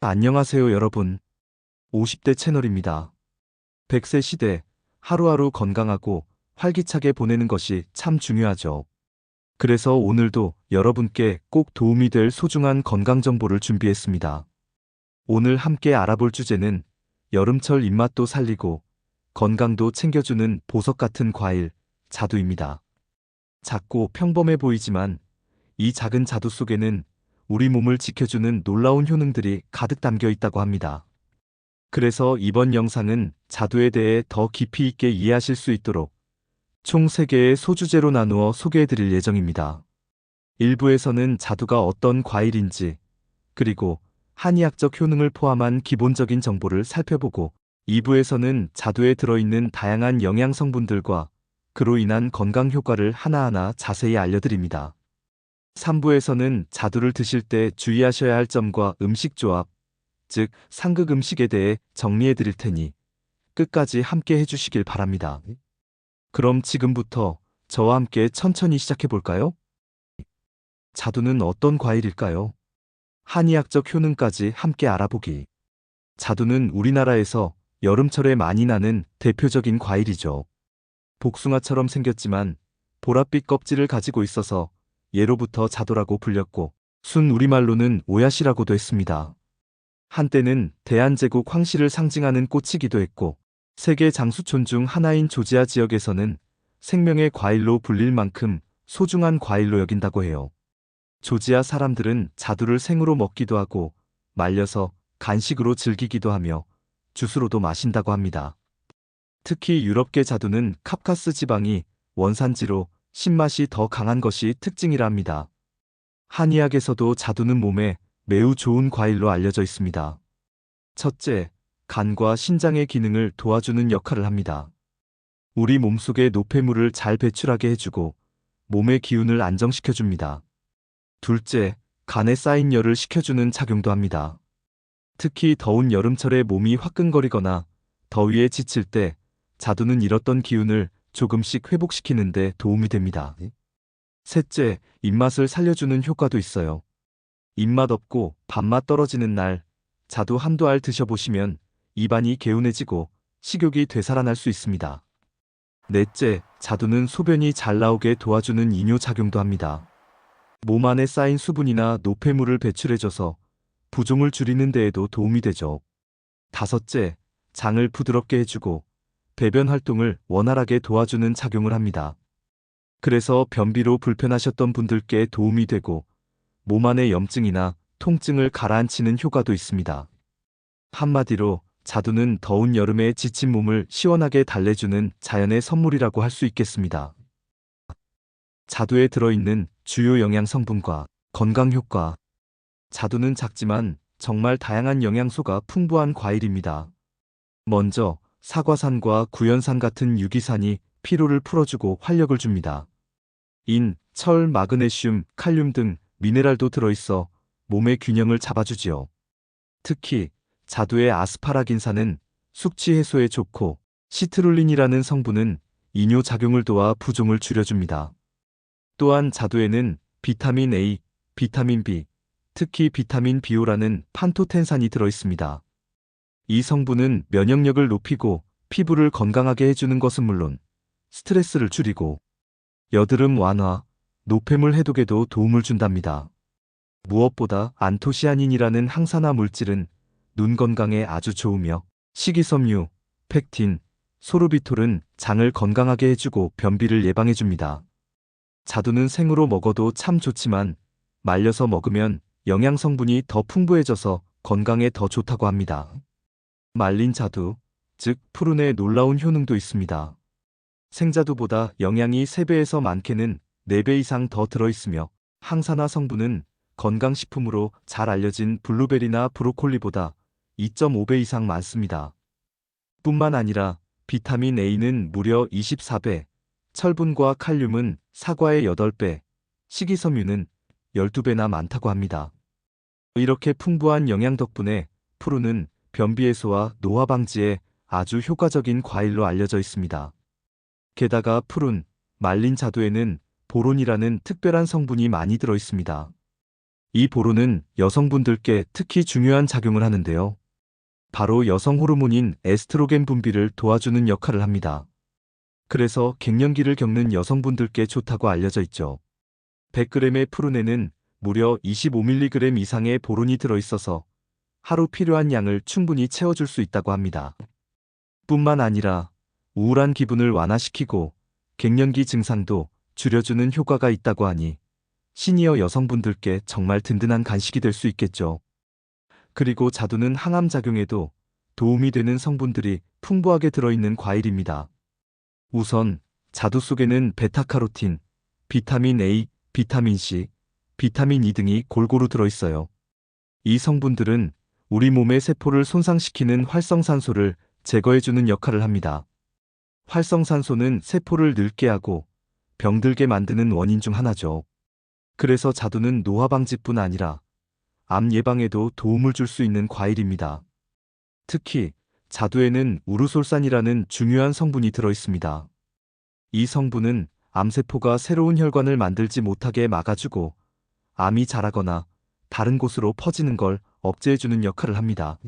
안녕하세요 여러분. 50대 채널입니다. 100세 시대 하루하루 건강하고 활기차게 보내는 것이 참 중요하죠. 그래서 오늘도 여러분께 꼭 도움이 될 소중한 건강 정보를 준비했습니다. 오늘 함께 알아볼 주제는 여름철 입맛도 살리고 건강도 챙겨주는 보석 같은 과일, 자두입니다. 작고 평범해 보이지만 이 작은 자두 속에는 우리 몸을 지켜주는 놀라운 효능들이 가득 담겨 있다고 합니다. 그래서 이번 영상은 자두에 대해 더 깊이 있게 이해하실 수 있도록 총 3개의 소주제로 나누어 소개해 드릴 예정입니다. 일부에서는 자두가 어떤 과일인지, 그리고 한의학적 효능을 포함한 기본적인 정보를 살펴보고 2부에서는 자두에 들어있는 다양한 영양 성분들과 그로 인한 건강 효과를 하나하나 자세히 알려드립니다. 3부에서는 자두를 드실 때 주의하셔야 할 점과 음식 조합, 즉 상극 음식에 대해 정리해 드릴 테니 끝까지 함께 해주시길 바랍니다. 그럼 지금부터 저와 함께 천천히 시작해 볼까요? 자두는 어떤 과일일까요? 한의학적 효능까지 함께 알아보기. 자두는 우리나라에서 여름철에 많이 나는 대표적인 과일이죠. 복숭아처럼 생겼지만 보랏빛 껍질을 가지고 있어서 예로부터 자도라고 불렸고 순 우리말로는 오야시라고도 했습니다. 한때는 대한제국 황실을 상징하는 꽃이기도 했고 세계 장수촌 중 하나인 조지아 지역에서는 생명의 과일로 불릴 만큼 소중한 과일로 여긴다고 해요. 조지아 사람들은 자두를 생으로 먹기도 하고 말려서 간식으로 즐기기도 하며 주스로도 마신다고 합니다. 특히 유럽계 자두는 카프카스 지방이 원산지로 신맛이 더 강한 것이 특징이라 합니다. 한의학에서도 자두는 몸에 매우 좋은 과일로 알려져 있습니다. 첫째, 간과 신장의 기능을 도와주는 역할을 합니다. 우리 몸속의 노폐물을 잘 배출하게 해주고 몸의 기운을 안정시켜줍니다. 둘째, 간에 쌓인 열을 식혀주는 작용도 합니다. 특히 더운 여름철에 몸이 화끈거리거나 더위에 지칠 때 자두는 잃었던 기운을 조금씩 회복시키는데 도움이 됩니다. 셋째, 입맛을 살려주는 효과도 있어요. 입맛 없고 밥맛 떨어지는 날, 자두 한두 알 드셔보시면 입안이 개운해지고 식욕이 되살아날 수 있습니다. 넷째, 자두는 소변이 잘 나오게 도와주는 이뇨 작용도 합니다. 몸 안에 쌓인 수분이나 노폐물을 배출해줘서 부종을 줄이는 데에도 도움이 되죠. 다섯째, 장을 부드럽게 해주고 배변 활동을 원활하게 도와주는 작용을 합니다. 그래서 변비로 불편하셨던 분들께 도움이 되고 몸 안의 염증이나 통증을 가라앉히는 효과도 있습니다. 한마디로 자두는 더운 여름에 지친 몸을 시원하게 달래주는 자연의 선물이라고 할 수 있겠습니다. 자두에 들어있는 주요 영양 성분과 건강 효과. 자두는 작지만 정말 다양한 영양소가 풍부한 과일입니다. 먼저 사과산과 구연산 같은 유기산이 피로를 풀어주고 활력을 줍니다. 인, 철, 마그네슘, 칼륨 등 미네랄도 들어있어 몸의 균형을 잡아주지요. 특히 자두의 아스파라긴산은 숙취 해소에 좋고 시트룰린이라는 성분은 이뇨 작용을 도와 부종을 줄여줍니다. 또한 자두에는 비타민 A, 비타민 B, 특히 비타민 비오라는 판토텐산이 들어있습니다. 이 성분은 면역력을 높이고 피부를 건강하게 해주는 것은 물론 스트레스를 줄이고 여드름 완화, 노폐물 해독에도 도움을 준답니다. 무엇보다 안토시아닌이라는 항산화 물질은 눈 건강에 아주 좋으며 식이섬유, 팩틴, 소르비톨은 장을 건강하게 해주고 변비를 예방해줍니다. 자두는 생으로 먹어도 참 좋지만 말려서 먹으면 영양 성분이 더 풍부해져서 건강에 더 좋다고 합니다. 말린 자두, 즉 푸른의 놀라운 효능도 있습니다. 생자두보다 영양이 3배에서 많게는 4배 이상 더 들어있으며 항산화 성분은 건강식품으로 잘 알려진 블루베리나 브로콜리보다 2.5배 이상 많습니다. 뿐만 아니라 비타민 A는 무려 24배, 철분과 칼륨은 사과의 8배, 식이섬유는 12배나 많다고 합니다. 이렇게 풍부한 영양 덕분에 푸르는 변비 해소와 노화 방지에 아주 효과적인 과일로 알려져 있습니다. 게다가 푸른, 말린 자두에는 보론이라는 특별한 성분이 많이 들어 있습니다. 이 보로는 여성분들께 특히 중요한 작용을 하는데요. 바로 여성 호르몬인 에스트로겐 분비를 도와주는 역할을 합니다. 그래서 갱년기를 겪는 여성분들께 좋다고 알려져 있죠. 100g의 푸른에는 무려 25mg 이상의 보론이 들어있어서 하루 필요한 양을 충분히 채워줄 수 있다고 합니다. 뿐만 아니라 우울한 기분을 완화시키고 갱년기 증상도 줄여주는 효과가 있다고 하니 시니어 여성분들께 정말 든든한 간식이 될 수 있겠죠. 그리고 자두는 항암 작용에도 도움이 되는 성분들이 풍부하게 들어있는 과일입니다. 우선 자두 속에는 베타카로틴, 비타민 A, 비타민 C, 비타민 E 등이 골고루 들어있어요. 이 성분들은 우리 몸의 세포를 손상시키는 활성산소를 제거해주는 역할을 합니다. 활성산소는 세포를 늙게 하고 병들게 만드는 원인 중 하나죠. 그래서 자두는 노화 방지뿐 아니라 암 예방에도 도움을 줄 수 있는 과일입니다. 특히 자두에는 우르솔산이라는 중요한 성분이 들어 있습니다. 이 성분은 암세포가 새로운 혈관을 만들지 못하게 막아주고 암이 자라거나 다른 곳으로 퍼지는 걸 억제해주는 역할을 합니다.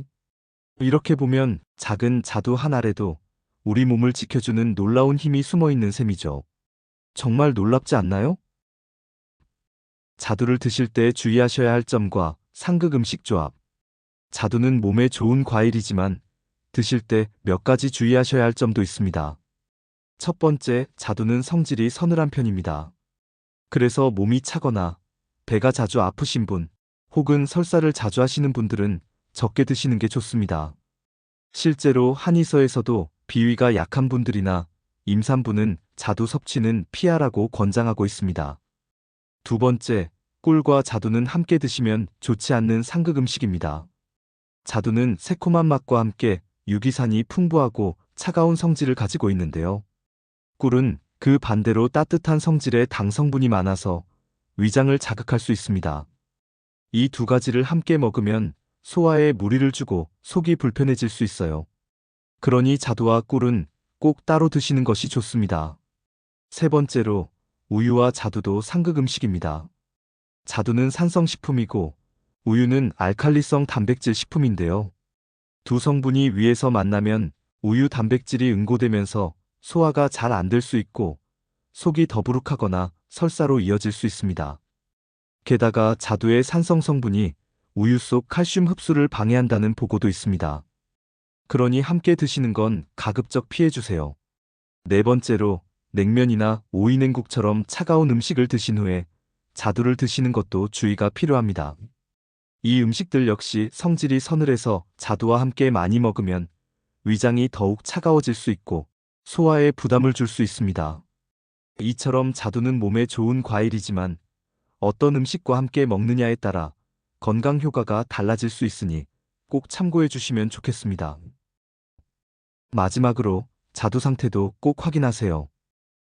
이렇게 보면 작은 자두 한 알에도 우리 몸을 지켜주는 놀라운 힘이 숨어 있는 셈이죠. 정말 놀랍지 않나요? 자두를 드실 때 주의하셔야 할 점과 상극 음식 조합. 자두는 몸에 좋은 과일이지만 드실 때 몇 가지 주의하셔야 할 점도 있습니다. 첫 번째, 자두는 성질이 서늘한 편입니다. 그래서 몸이 차거나 배가 자주 아프신 분, 혹은 설사를 자주 하시는 분들은 적게 드시는 게 좋습니다. 실제로 한의서에서도 비위가 약한 분들이나 임산부는 자두 섭취는 피하라고 권장하고 있습니다. 두 번째, 꿀과 자두는 함께 드시면 좋지 않는 상극 음식입니다. 자두는 새콤한 맛과 함께 유기산이 풍부하고 차가운 성질을 가지고 있는데요. 꿀은 그 반대로 따뜻한 성질의 당 성분이 많아서 위장을 자극할 수 있습니다. 이 두 가지를 함께 먹으면 소화에 무리를 주고 속이 불편해질 수 있어요. 그러니 자두와 꿀은 꼭 따로 드시는 것이 좋습니다. 세 번째로 우유와 자두도 상극 음식입니다. 자두는 산성식품이고 우유는 알칼리성 단백질 식품인데요. 두 성분이 위에서 만나면 우유 단백질이 응고되면서 소화가 잘 안 될 수 있고 속이 더부룩하거나 설사로 이어질 수 있습니다. 게다가 자두의 산성 성분이 우유 속 칼슘 흡수를 방해한다는 보고도 있습니다. 그러니 함께 드시는 건 가급적 피해주세요. 네 번째로 냉면이나 오이냉국처럼 차가운 음식을 드신 후에 자두를 드시는 것도 주의가 필요합니다. 이 음식들 역시 성질이 서늘해서 자두와 함께 많이 먹으면 위장이 더욱 차가워질 수 있고 소화에 부담을 줄 수 있습니다. 이처럼 자두는 몸에 좋은 과일이지만 어떤 음식과 함께 먹느냐에 따라 건강 효과가 달라질 수 있으니 꼭 참고해 주시면 좋겠습니다. 마지막으로 자두 상태도 꼭 확인하세요.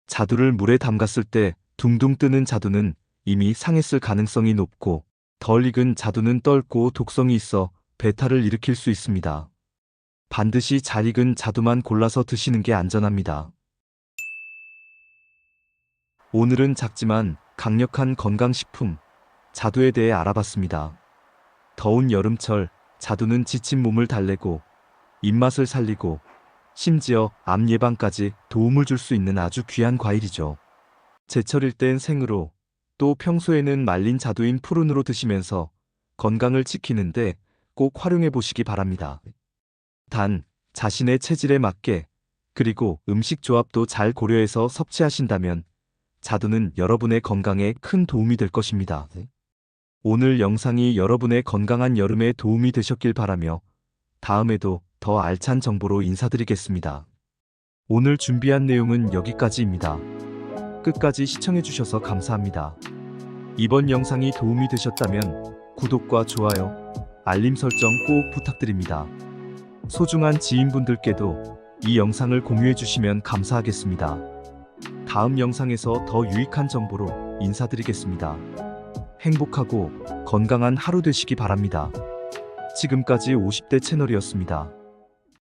자두를 물에 담갔을 때 둥둥 뜨는 자두는 이미 상했을 가능성이 높고 덜 익은 자두는 떫고 독성이 있어 배탈을 일으킬 수 있습니다. 반드시 잘 익은 자두만 골라서 드시는 게 안전합니다. 오늘은 작지만 강력한 건강식품, 자두에 대해 알아봤습니다. 더운 여름철, 자두는 지친 몸을 달래고 입맛을 살리고 심지어 암 예방까지 도움을 줄 수 있는 아주 귀한 과일이죠. 제철일 땐 생으로 또 평소에는 말린 자두인 푸른으로 드시면서 건강을 지키는데 꼭 활용해 보시기 바랍니다. 단, 자신의 체질에 맞게 그리고 음식 조합도 잘 고려해서 섭취하신다면 자두는 여러분의 건강에 큰 도움이 될 것입니다. 오늘 영상이 여러분의 건강한 여름에 도움이 되셨길 바라며 다음에도 더 알찬 정보로 인사드리겠습니다. 오늘 준비한 내용은 여기까지입니다. 끝까지 시청해주셔서 감사합니다. 이번 영상이 도움이 되셨다면 구독과 좋아요, 알림 설정 꼭 부탁드립니다. 소중한 지인분들께도 이 영상을 공유해주시면 감사하겠습니다. 다음 영상에서 더 유익한 정보로 인사드리겠습니다. 행복하고 건강한 하루 되시기 바랍니다. 지금까지 50대 채널이었습니다.